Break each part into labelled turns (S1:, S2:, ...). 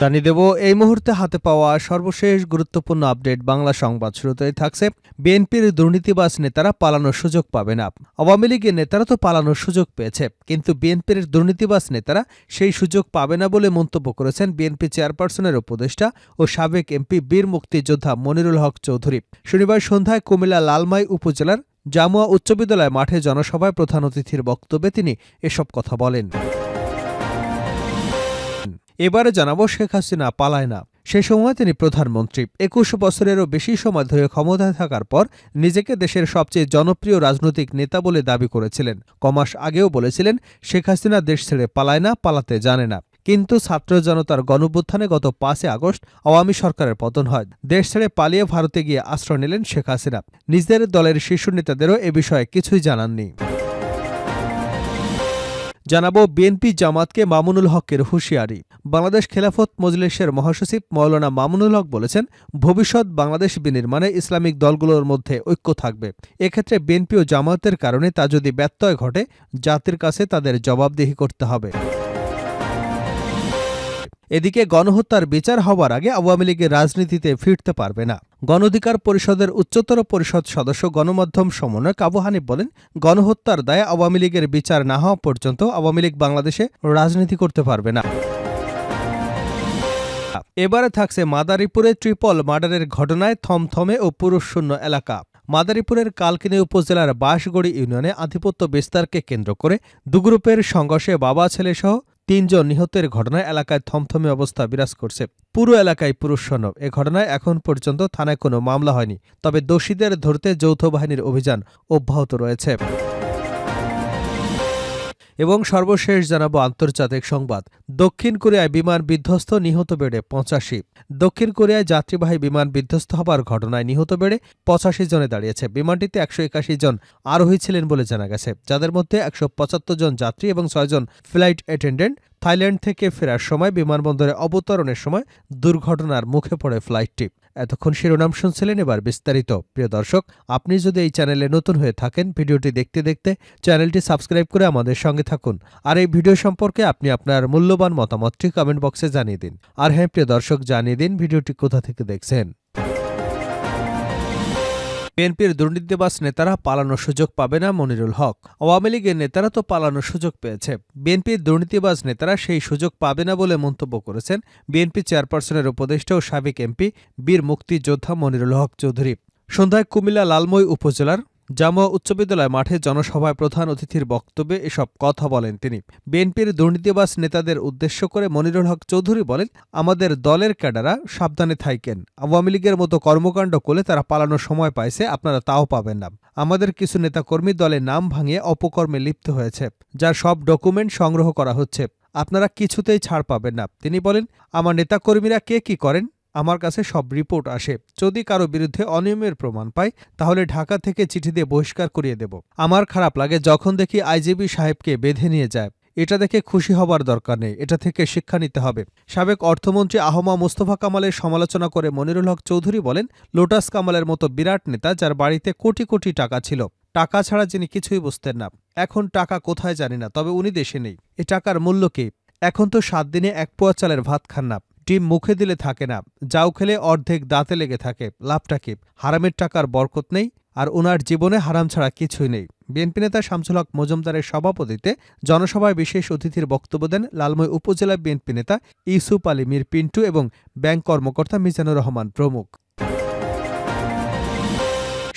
S1: জানিয়ে দেব। এই মুহূর্তে হাতে পাওয়া সর্বশেষ গুরুত্বপূর্ণ আপডেট বাংলা সংবাদ শুরুতেই থাকছে। বিএনপির দুর্নীতিবাজ নেতারা পালানোর সুযোগ পাবে না। আওয়ামী লীগের নেতারা তো পালানোর সুযোগ পেয়েছে, কিন্তু বিএনপির দুর্নীতিবাজ নেতারা সেই সুযোগ পাবে না বলে মন্তব্য করেছেন বিএনপি চেয়ারপারসনের উপদেষ্টা ও সাবেক এমপি বীর মুক্তিযোদ্ধা মনিরুল হক চৌধুরী। শনিবার সন্ধ্যায় কুমিল্লা লালমাই উপজেলার জামুয়া উচ্চ বিদ্যালয় মাঠে জনসভায় প্রধান অতিথির বক্তব্যে তিনি এসব কথা বলেন। এবারে জানাব শেখ হাসিনা পালায় না। সে সময় তিনি প্রধানমন্ত্রী। একুশ বছরেরও বেশি সময় ধরে ক্ষমতায় থাকার পর নিজেকে দেশের সবচেয়ে জনপ্রিয় রাজনৈতিক নেতা বলে দাবি করেছিলেন। কমাস আগেও বলেছিলেন, শেখ হাসিনা দেশ ছেড়ে পালায় না, পালাতে জানে না। কিন্তু ছাত্র জনতার গণভ্যুত্থানে গত পাঁচে আগস্ট আওয়ামী সরকারের পতন হয়। দেশ ছেড়ে পালিয়ে ভারতে গিয়ে আশ্রয় নিলেন শেখ হাসিনা। নিজের দলের শীর্ষ নেতাদেরও এ বিষয়ে কিছুই জানাননি। জানাব বিএনপি জামাতকে মামুনুল হকের হুঁশিয়ারি। বাংলাদেশ খেলাফত মজলিসের মহাসচিব মৌলানা মামুনুল হক বলেছেন, ভবিষ্যৎ বাংলাদেশ বিনির্মাণে ইসলামিক দলগুলোর মধ্যে ঐক্য থাকবে। এক্ষেত্রে বিএনপি ও জামাতের কারণে তা যদি ব্যত্যয় ঘটে, জাতির কাছে তাদের জবাবদিহি করতে হবে। এদিকে গণহত্যার বিচার হওয়ার আগে আওয়ামী লীগের রাজনীতিতে ফিরতে পারবে না। গণঅধিকার পরিষদের উচ্চতর পরিষদ সদস্য গণমাধ্যম সমন্বয়ক আবু হানিফ বলেন, গণহত্যার দায়ে আওয়ামী লীগের বিচার না হওয়া পর্যন্ত আওয়ামী লীগ বাংলাদেশে রাজনীতি করতে পারবে না। এবারে থাকছে মাদারীপুরে ট্রিপল মার্ডারের ঘটনায় থমথমে ও পুরুষশূন্য এলাকা। মাদারীপুরের কালকিনি উপজেলার বাঁশগড়ি ইউনিয়নে আধিপত্য বিস্তারকে কেন্দ্র করে দুগ্রুপের সংঘর্ষে বাবা ছেলেসহ তিনজন নিহতের ঘটনায় এলাকায় থমথমে অবস্থা বিরাজ করছে। পুরো এলাকায় পুরুষন্ন এ ঘটনায় এখন পর্যন্ত থানায় কোনো মামলা হয়নি। তবে দোষীদের ধরতে যৌথ বাহিনীর অভিযান অব্যাহত রয়েছে। এবং সর্বশেষ জানাব আন্তর্জাতিক সংবাদ। দক্ষিণ কোরিয়ায় বিমান বিধ্বস্ত নিহত বেড়ে পঁচাশি। দক্ষিণ কোরিয়ায় যাত্রীবাহী বিমান বিধ্বস্ত হবার ঘটনায় নিহত বেড়ে পঁচাশি জনে দাঁড়িয়েছে। বিমানটিতে একশো একাশি জন আরোহী ছিলেন বলে জানা গেছে, যাদের মধ্যে একশো পঁচাত্তর জন যাত্রী এবং ছয়জন ফ্লাইট অ্যাটেন্ডেন্ট থাইল্যান্ড থেকে ফেরার সময়, বিমানবন্দরে অবতরণের সময় দুর্ঘটনার মুখে পড়ে ফ্লাইটটি। এতক্ষণ শিরোনাম শুনছিলেন এবার বিস্তারিত। প্রিয় দর্শক, আপনি যদি এই চ্যানেলে নতুন হয়ে থাকেন, ভিডিওটি দেখতে দেখতে চ্যানেলটি সাবস্ক্রাইব করে আমাদের সঙ্গে থাকুন। আর এই ভিডিও সম্পর্কে আপনি আপনার মূল্যবান মতামতটি কমেন্ট বক্সে জানিয়ে দিন। আর হ্যাঁ প্রিয় দর্শক, জানিয়ে দিন ভিডিওটি কোথা থেকে দেখছেন। বিএনপির দুর্নীতিবাস নেতারা পালানোর সুযোগ পাবে না মনিরুল হক। আওয়ামী লীগের নেতারা তো পালানোর সুযোগ পেয়েছে। বিএনপির দুর্নীতিবাজ নেতারা সেই সুযোগ পাবে না বলে মন্তব্য করেছেন বিএনপি চেয়ারপারসনের উপদেষ্টা ও সাবেক এমপি বীর মুক্তিযোদ্ধা মনিরুল হক চৌধুরী। সন্ধ্যায় কুমিল্লা লালময় উপজেলার জামুয়া উচ্চ বিদ্যালয় মাঠে জনসভায় প্রধান অতিথির বক্তব্যে এসব কথা বলেন তিনি। বিএনপির দুর্নীতিবাস নেতাদের উদ্দেশ্য করে মনিরুল হক চৌধুরী বলেন, আমাদের দলের ক্যাডারা সাবধানে থাইকেন। আওয়ামী লীগের মতো কর্মকাণ্ড করলে তারা পালানোর সময় পাইছে, আপনারা তাও পাবেন না। আমাদের কিছু নেতাকর্মী দলের নাম ভাঙিয়ে অপকর্মে লিপ্ত হয়েছে, যার সব ডকুমেন্ট সংগ্রহ করা হচ্ছে। আপনারা কিছুতেই ছাড় পাবেন না। তিনি বলেন, আমার নেতাকর্মীরা কে কি করেন? আমার কাছে সব রিপোর্ট আসে। যদি কারও বিরুদ্ধে অনিয়মের প্রমাণ পাই, তাহলে ঢাকা থেকে চিঠি দিয়ে বহিষ্কার করিয়ে দেব। আমার খারাপ লাগে যখন দেখি আইজিবি সাহেবকে বেঁধে নিয়ে যায়। এটা দেখে খুশি হবার দরকার নেই। এটা থেকে শিক্ষা নিতে হবে। সাবেক অর্থমন্ত্রী আহমা মুস্তফা কামালের সমালোচনা করে মনিরুল হক চৌধুরী বলেন, লোটাস কামালের মতো বিরাট নেতা যার বাড়িতে কোটি কোটি টাকা ছিল, টাকা ছাড়া যিনি কিছুই বুঝতেন না। এখন টাকা কোথায় জানি না, তবে উনি দেশে নেই। এ টাকার মূল্য কি? এখন তো সাত দিনে এক পোয়া চালের ভাত খান না। ডিম মুখে দিলে থাকে না। যাও খেলে অর্ধেক দাঁতে লেগে থাকে। লাভটা কি? হারামের টাকার বরকত নেই আর ওনার জীবনে হারাম ছাড়া কিছুই নেই। বিএনপি নেতা শামসুল হক মজুমদারের সভাপতিতে জনসভায় বিশেষ অতিথির বক্তব্য দেন লালময় উপজেলা বিএনপি নেতা ইসুফ আলী মীর পিন্টু এবং ব্যাংক কর্মকর্তা মিজানুর রহমান প্রমুখ।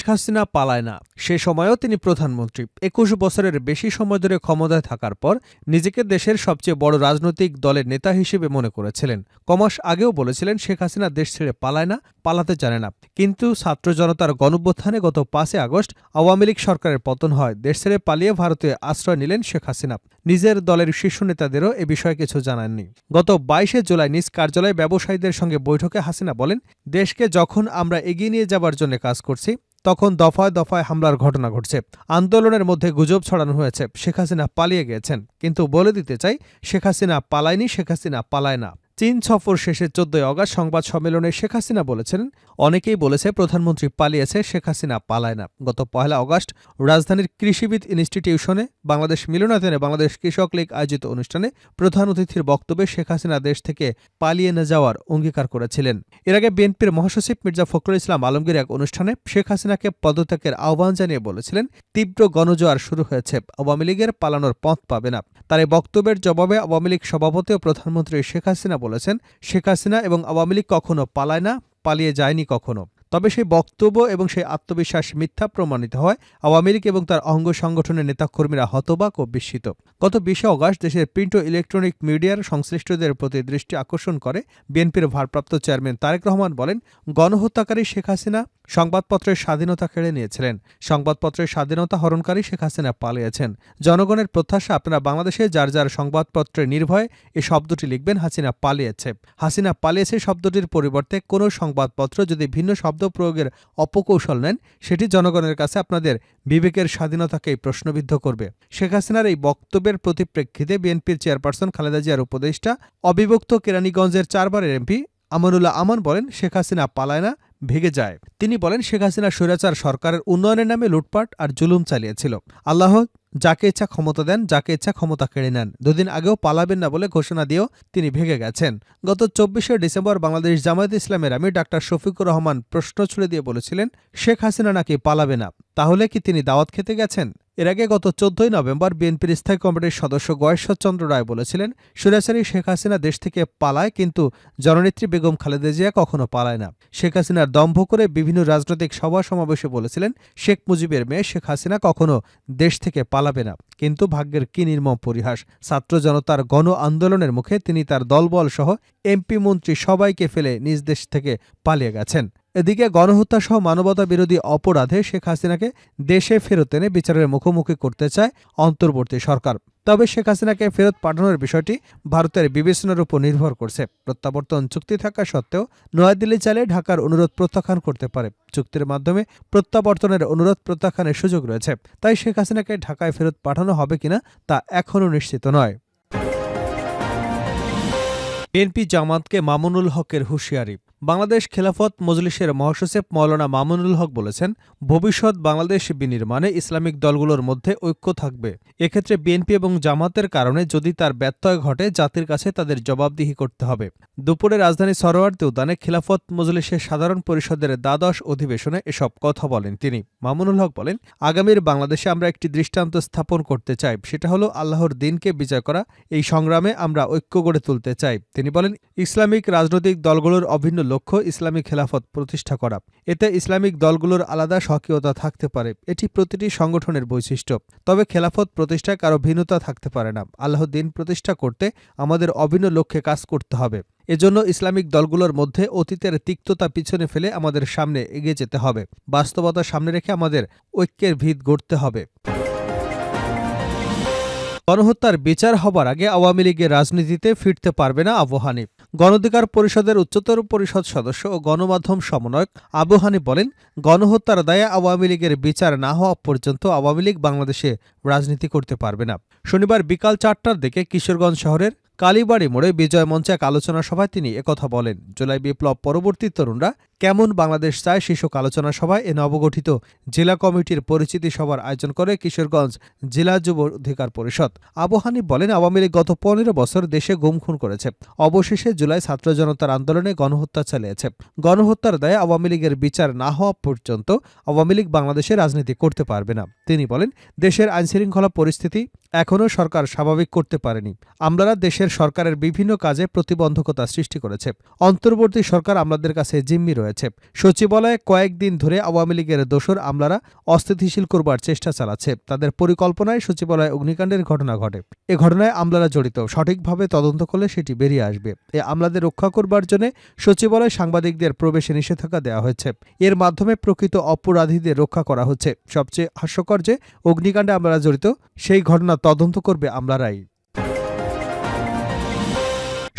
S1: শেখ হাসিনা পালায় না। সে সময়ও তিনি প্রধানমন্ত্রী। একুশ বছরের বেশি সময় ধরে ক্ষমতায় থাকার পর নিজেকে দেশের সবচেয়ে বড় রাজনৈতিক দলের নেতা হিসেবে মনে করেছিলেন। কমাস আগেও বলেছিলেন, শেখ হাসিনা দেশ ছেড়ে পালায় না, পালাতে জানে না। কিন্তু ছাত্র জনতার গণভ্যুত্থানে গত পাঁচে আগস্ট আওয়ামী লীগ সরকারের পতন হয়। দেশ ছেড়ে পালিয়ে ভারতে আশ্রয় নিলেন শেখ হাসিনা। নিজের দলের শীর্ষ নেতাদেরও এ বিষয়ে কিছু জানাননি। গত বাইশে জুলাই নিজ কার্যালয়ে ব্যবসায়ীদের সঙ্গে বৈঠকে হাসিনা বলেন, দেশকে যখন আমরা এগিয়ে নিয়ে যাবার জন্য কাজ করছি তখন দফায় দফায় হামলার ঘটনা ঘটছে। আন্দোলনের মধ্যে গুজব ছড়ানো হয়েছে। শেখ হাসিনা পালিয়ে গেছেন। কিন্তু বলে দিতে চাই, শেখ হাসিনা পালায়নি, শেখ হাসিনা পালায় না। চীন সফর শেষে চোদ্দই অগাস্ট সংবাদ সম্মেলনে শেখ হাসিনা বলেছেন, অনেকেই বলেছে প্রধানমন্ত্রী পালিয়েছে শেখ হাসিনা পালায় না। গত পহেলা অগাস্ট রাজধানীর কৃষিবিদ ইনস্টিটিউশনে বাংলাদেশ মিলনায়তনে বাংলাদেশ কৃষক লীগ আয়োজিত অনুষ্ঠানে প্রধান অতিথির বক্তব্যে শেখ হাসিনা দেশ থেকে পালিয়ে না যাওয়ার অঙ্গীকার করেছিলেন। এর আগে বিএনপির মহাসচিব মির্জা ফখরুল ইসলাম আলমগীর এক অনুষ্ঠানে শেখ হাসিনাকে পদত্যাগের আহ্বান জানিয়ে বলেছিলেন, তীব্র গণজোয়ার শুরু হয়েছে, আওয়ামী লীগের পালানোর পথ পাবে না। তার এই বক্তব্যের জবাবে আওয়ামী লীগ সভাপতি ও প্রধানমন্ত্রী শেখ হাসিনা বলেছেন, শেখ হাসিনা এবং আওয়ামী লীগ কখনো পালায় না, পালিয়ে যায়নি কখনো। তবে সেই বক্তব্য এবং সেই আত্মবিশ্বাস মিথ্যা প্রমাণিত হয়, আওয়ামী লীগ এবং তার অঙ্গ সংগঠনের নেতাকর্মীরা হতবাক ও বিস্মিত। গত বিশে অগাস্ট দেশের প্রিন্ট ও ইলেকট্রনিক মিডিয়ার সংশ্লিষ্টদের প্রতি দৃষ্টি আকর্ষণ করে বিএনপির ভারপ্রাপ্ত চেয়ারম্যান তারেক রহমান বলেন, গণহত্যাকারী শেখ হাসিনা সংবাদপত্রের স্বাধীনতা কেড়ে নিয়েছিলেন। সংবাদপত্রের স্বাধীনতা হরণকারী শেখ হাসিনা পালিয়েছেন। জনগণের প্রত্যাশা, আপনারা বাংলাদেশে যার যার সংবাদপত্রে নির্ভয়ে এ শব্দটি লিখবেন, হাসিনা পালিয়েছে। হাসিনা পালিয়েছে শব্দটির পরিবর্তে কোনো সংবাদপত্র যদি ভিন্ন শব্দ প্রয়োগের অপকৌশল নেন, সেটি জনগণের কাছে আপনাদের বিবেকের স্বাধীনতাকেই প্রশ্নবিদ্ধ করবে। শেখ হাসিনার এই বক্তব্যের প্রতিপ্রেক্ষিতে বিএনপির চেয়ারপারসন খালেদা জিয়ার উপদেষ্টা অবিভক্ত কেরানীগঞ্জের চারবারের এমপি আমানুল্লাহ আমান বলেন, শেখ হাসিনা পালায় না ভেগে যায়। তিনি বলেন, শেখ হাসিনা স্বৈরাচার সরকারের উন্নয়নের নামে লুটপাট আর জুলুম চালিয়েছিল। আল্লাহ যাকে ইচ্ছা ক্ষমতা দেন, যাকে ইচ্ছা ক্ষমতা কেড়ে নেন। দুদিন আগেও পালাবেন না বলে ঘোষণা দিয়েও তিনি ভেঙে গেছেন। গত চব্বিশে ডিসেম্বর বাংলাদেশ জামায়াত ইসলামের আমি ডাক্তার শফিকুর রহমান প্রশ্ন ছুড়ে দিয়ে বলেছিলেন, শেখ হাসিনা নাকি পালাবে না। তাহলে কি তিনি দাওয়াত খেতে গেছেন? এর আগে গত চোদ্দই নভেম্বর বিএনপির স্থায়ী কমিটির সদস্য গয়েশ্বরচন্দ্র রায় বলেছিলেন, সুরাচারী শেখ হাসিনা দেশ থেকে পালায়, কিন্তু জননেত্রী বেগম খালেদা জিয়া কখনো পালায় না। শেখ হাসিনার দম্ভ করে বিভিন্ন রাজনৈতিক সভা সমাবেশে বলেছিলেন, শেখ মুজিবের মেয়ে শেখ হাসিনা কখনো দেশ থেকে পালাবে না। কিন্তু ভাগ্যের কি নির্মম পরিহাস, ছাত্র জনতার গণ আন্দোলনের মুখে তিনি তার দলবল সহ এমপি মন্ত্রী সবাইকে ফেলে নিজ দেশ থেকে পালিয়ে গেছেন। এদিকে গণহত্যা সহ মানবতা বিরোধী অপরাধে শেখ হাসিনাকে দেশে ফেরত এনে বিচারের মুখোমুখি করতে চায় অন্তর্বর্তী সরকার। তবে শেখ হাসিনাকে ফেরত পাঠানোর বিষয়টি ভারতের বিবেচনার উপর নির্ভর করছে। প্রত্যাবর্তন চুক্তি থাকা সত্ত্বেও নয়াদিল্লি চাইলে ঢাকার অনুরোধ প্রত্যাখ্যান করতে পারে। চুক্তির মাধ্যমে প্রত্যাবর্তনের অনুরোধ প্রত্যাখ্যানের সুযোগ রয়েছে। তাই শেখ হাসিনাকে ঢাকায় ফেরত পাঠানো হবে কিনা তা এখনও নিশ্চিত নয়। বিএনপি জামাতকে মামুনুল হকের হুঁশিয়ারি। বাংলাদেশ খেলাফত মজলিসের মহাসচিব মৌলানা মামুনুল হক বলেছেন, ভবিষ্যৎ বাংলাদেশ বিনির্মাণে ইসলামিক দলগুলোর মধ্যে ঐক্য থাকবে। এক্ষেত্রে বিএনপি এবং জামাতের কারণে যদি তার ব্যত্যয় ঘটে, জাতির কাছে তাদের জবাবদিহি করতে হবে। দুপুরে রাজধানী সরোয়ার্দী উদ্যানে খেলাফত মজলিসের সাধারণ পরিষদের দ্বাদশ অধিবেশনে এসব কথা বলেন তিনি। মামুনুল হক বলেন, আগামীর বাংলাদেশে আমরা একটি দৃষ্টান্ত স্থাপন করতে চাই, সেটা হলো আল্লাহর দিনকে বিজয় করা, এই সংগ্রামে আমরা ঐক্য গড়ে তুলতে চাই। তিনি বলেন, ইসলামিক রাজনৈতিক দলগুলোর অভিন্ন লক্ষ্য ইসলামী খেলাফত প্রতিষ্ঠা করা। এতে ইসলামিক দলগুলোর আলাদা স্বকীয়তা থাকতে পারে। এটি প্রতিটি সংগঠনের বৈশিষ্ট্য। তবে খেলাফত প্রতিষ্ঠায় কারও ভিন্নতা থাকতে পারে না। আল্লাহ দিন প্রতিষ্ঠা করতে আমাদের অভিন্ন লক্ষ্যে কাজ করতে হবে। এজন্য ইসলামিক দলগুলোর মধ্যে অতীতের তিক্ততা পিছনে ফেলে আমাদের সামনে এগিয়ে যেতে হবে। বাস্তবতা সামনে রেখে আমাদের ঐক্যের ভিত গড়তে হবে। গণহত্যার বিচার হবার আগে আওয়ামী লীগের রাজনীতিতে ফিরতে পারবে না আবু হানিফ। গণঅধিকার পরিষদের উচ্চতর পরিষদ সদস্য ও গণমাধ্যম সমন্বয়ক আবু হানিফ বলেন, গণহত্যার দায়ে আওয়ামী লীগের বিচার না হওয়া পর্যন্ত আওয়ামী লীগ বাংলাদেশে রাজনীতি করতে পারবে না। শনিবার বিকাল চারটার দিকে কিশোরগঞ্জ শহরের কালীবাড়ি মোড়ে বিজয় মঞ্চে এক আলোচনা সভায় তিনি একথা বলেন। জুলাই বিপ্লব পরবর্তী তরুণরা কেমন বাংলাদেশ চায় শীর্ষক আলোচনা সভায় এ নবগঠিত জেলা কমিটির পরিচিতি সভার আয়োজন করে কিশোরগঞ্জ জেলা যুব অধিকার পরিষদ। আবু হানিফ বলেন, আওয়ামী লীগ গত পনেরো বছর দেশে গুম খুন করেছে। অবশেষে জুলাই ছাত্র জনতার আন্দোলনে গণহত্যা চালিয়েছে। গণহত্যার দায়ে আওয়ামী লীগের বিচার না হওয়া পর্যন্ত আওয়ামী লীগ বাংলাদেশে রাজনীতি করতে পারবে না। তিনি বলেন, দেশের আইনশৃঙ্খলা পরিস্থিতি এখনও সরকার স্বাভাবিক করতে পারেনি। আমলারা দেশের সরকারের বিভিন্ন কাজে প্রতিবন্ধকতা সৃষ্টি করেছে। অন্তর্বর্তী সরকার আমলাদের কাছে জিম্মি রয়েছে। সচিবালয়ে কয়েকদিন ধরে আওয়ামী লীগের দোসর আমলারা অস্থিতিশীল করবার চেষ্টা চালাচ্ছে। তাদের পরিকল্পনায় সচিবালয়ে অগ্নিকাণ্ডের ঘটনা ঘটে। এ ঘটনায় আমলারা জড়িত। সঠিকভাবে তদন্ত করলে সেটি বেরিয়ে আসবে। এ আমলাদের রক্ষা করবার জন্য সচিবালয় সাংবাদিকদের প্রবেশে নিষেধাজ্ঞা দেওয়া হয়েছে। এর মাধ্যমে প্রকৃত অপরাধীদের রক্ষা করা হচ্ছে। সবচেয়ে হাস্যকর যে, অগ্নিকাণ্ডে আমলারা জড়িত, সেই ঘটনা তদন্ত করবে আমলারাই।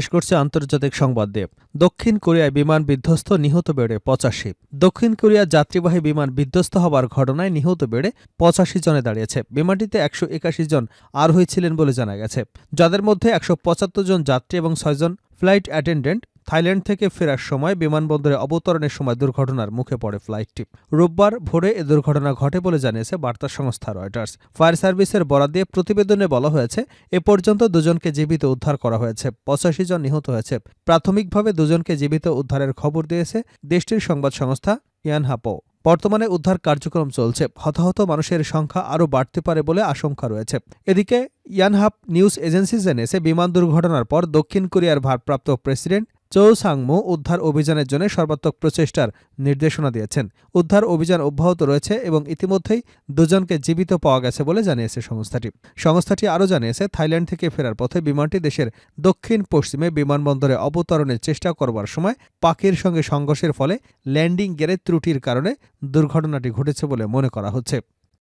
S1: শেষ করছে আন্তর্জাতিক সংবাদ দিয়ে দক্ষিণ কোরিয়ায় বিমান বিধ্বস্ত নিহত বেড়ে পঁচাশি। দক্ষিণ কোরিয়ার যাত্রীবাহী বিমান বিধ্বস্ত হবার ঘটনায় নিহত বেড়ে পঁচাশি জনে দাঁড়িয়েছে। বিমানটিতে একশো একাশি জন আর হয়েছিলেন বলে জানা গেছে। যাদের মধ্যে একশো পঁচাত্তর জন যাত্রী এবং ছয়জন ফ্লাইট অ্যাটেন্ডেন্ট থাইল্যান্ড থেকে ফেরার সময় বিমানবন্দরে অবতরণের সময় দুর্ঘটনার মুখে পড়ে ফ্লাইটটি। রোববার ভোরে এ দুর্ঘটনা ঘটে বলে জানিয়েছে বার্তা সংস্থা রয়টার্স। ফায়ার সার্ভিসের বরাদ দিয়ে প্রতিবেদনে বলা হয়েছে, এ পর্যন্ত দুজনকে জীবিত উদ্ধার করা হয়েছে। পঁচাশি জন নিহত হয়েছে। প্রাথমিকভাবে দুজনকে জীবিত উদ্ধারের খবর দিয়েছে দেশটির সংবাদ সংস্থা ইয়ানহাপো। বর্তমানে উদ্ধার কার্যক্রম চলছে। হতাহত মানুষের সংখ্যা আরও বাড়তে পারে বলে আশঙ্কা রয়েছে। এদিকে ইয়ানহাপ নিউজ এজেন্সি জেনেছে বিমান দুর্ঘটনার পর দক্ষিণ কোরিয়ার ভারপ্রাপ্ত প্রেসিডেন্ট চৌ সাংমো উদ্ধার অভিযানের জন্য সর্বাত্মক প্রচেষ্টার নির্দেশনা দিয়েছেন। উদ্ধার অভিযান অব্যাহত রয়েছে এবং ইতিমধ্যেই দুজনকে জীবিত পাওয়া গেছে বলে জানিয়েছে সংস্থাটি। সংস্থাটি আরও জানিয়েছে, থাইল্যান্ড থেকে ফেরার পথে বিমানটি দেশের দক্ষিণ পশ্চিমে বিমানবন্দরে অবতরণের চেষ্টা করবার সময় পাখির সঙ্গে সংঘর্ষের ফলে ল্যান্ডিং গিয়ারের ত্রুটির কারণে দুর্ঘটনাটি ঘটেছে বলে মনে করা হচ্ছে।